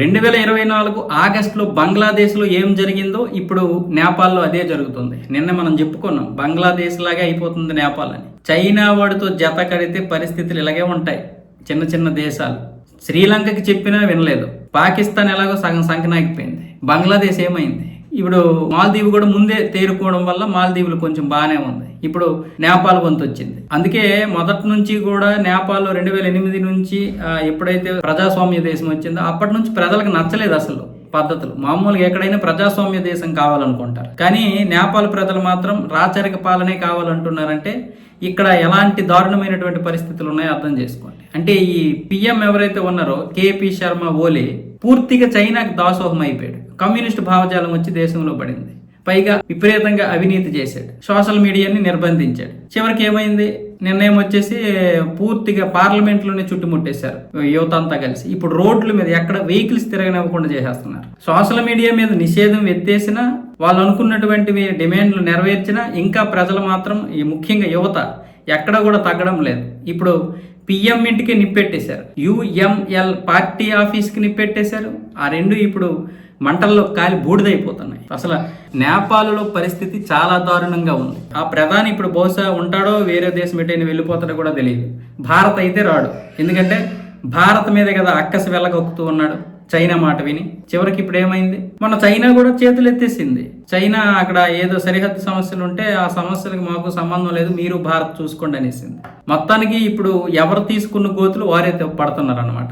రెండు వేల ఇరవై నాలుగు ఆగస్టులో బంగ్లాదేశ్లో ఏం జరిగిందో ఇప్పుడు నేపాల్లో అదే జరుగుతుంది. నిన్న మనం చెప్పుకున్నాం బంగ్లాదేశ్ లాగే అయిపోతుంది నేపాల్ అని. చైనా వాడితో జత కడితే పరిస్థితులు ఇలాగే ఉంటాయి చిన్న చిన్న దేశాలు. శ్రీలంకకి చెప్పినా వినలేదు పాకిస్తాన్ ఎలాగో సగం సంకనాగిపోయింది బంగ్లాదేశ్ ఏమైంది? ఇప్పుడు మాల్దీవ్ కూడా ముందే తేరుకోవడం వల్ల మాల్దీవులు కొంచెం బాగానే ఉంది. ఇప్పుడు నేపాల్ వంతు వచ్చింది అందుకే మొదటి నుంచి కూడా నేపాల్ రెండు వేల ఎనిమిది నుంచి ఎప్పుడైతే ప్రజాస్వామ్య దేశం వచ్చిందో అప్పటి నుంచి ప్రజలకు నచ్చలేదు అసలు పద్ధతులు. మామూలుగా ఎక్కడైనా ప్రజాస్వామ్య దేశం కావాలనుకుంటారు. కానీ నేపాల్ ప్రజలు మాత్రం రాచరిక పాలనే కావాలంటున్నారంటే ఇక్కడ ఎలాంటి దారుణమైనటువంటి పరిస్థితులు ఉన్నాయో అర్థం చేసుకోండి. అంటే ఈ పిఎం ఎవరైతే ఉన్నారో కేపీ శర్మ ఓలే పూర్తిగా చైనాకి దాసోహం అయిపోయాడు. కమ్యూనిస్ట్ భావజాలం వచ్చి దేశంలో పడింది. పైగా విపరీతంగా అవినీతి చేశాడు. సోషల్ మీడియాని నిర్బంధించాడు. చివరికి ఏమైంది? నిర్ణయం వచ్చేసి పూర్తిగా పార్లమెంట్లోనే చుట్టుముట్టేశారు యువత అంతా కలిసి. ఇప్పుడు రోడ్ల మీద ఎక్కడ వెహికల్స్ తిరగనివ్వకుండా చేసేస్తున్నారు. సోషల్ మీడియా మీద నిషేధం ఎత్తేసినా వాళ్ళు అనుకున్నటువంటి డిమాండ్లు నెరవేర్చినా ఇంకా ప్రజలు మాత్రం ఈ ముఖ్యంగా యువత ఎక్కడ కూడా తగ్గడం లేదు. ఇప్పుడు పిఎం ఇంటికి నిప్పెట్టేశారు. యుఎంఎల్ పార్టీ ఆఫీస్కి నిప్పెట్టేశారు. ఆ రెండు ఇప్పుడు మంటల్లో కాలి బూడిదైపోతున్నాయి. అసలు నేపాల్లో పరిస్థితి చాలా దారుణంగా ఉంది. ఆ ప్రధాని ఇప్పుడు బహుశా ఉంటాడో వేరే దేశం ఎటైనా వెళ్ళిపోతాడో కూడా తెలియదు. భారత్ అయితే రాడు. ఎందుకంటే భారత్ మీదే కదా అక్కసి వెళ్ళగొక్కుతూ ఉన్నాడు. చైనా మాట విని చివరికి ఇప్పుడు ఏమైంది మన చైనా కూడా చేతులు ఎత్తేసింది చైనా అక్కడ ఏదో సరిహద్దు సమస్యలు ఉంటే ఆ సమస్యలకు మాకు సంబంధం లేదు మీరు భారత్ చూసుకోండి అనేసింది. మొత్తానికి ఇప్పుడు ఎవరు తీసుకున్న గోతులు వారే పడుతున్నారు అనమాట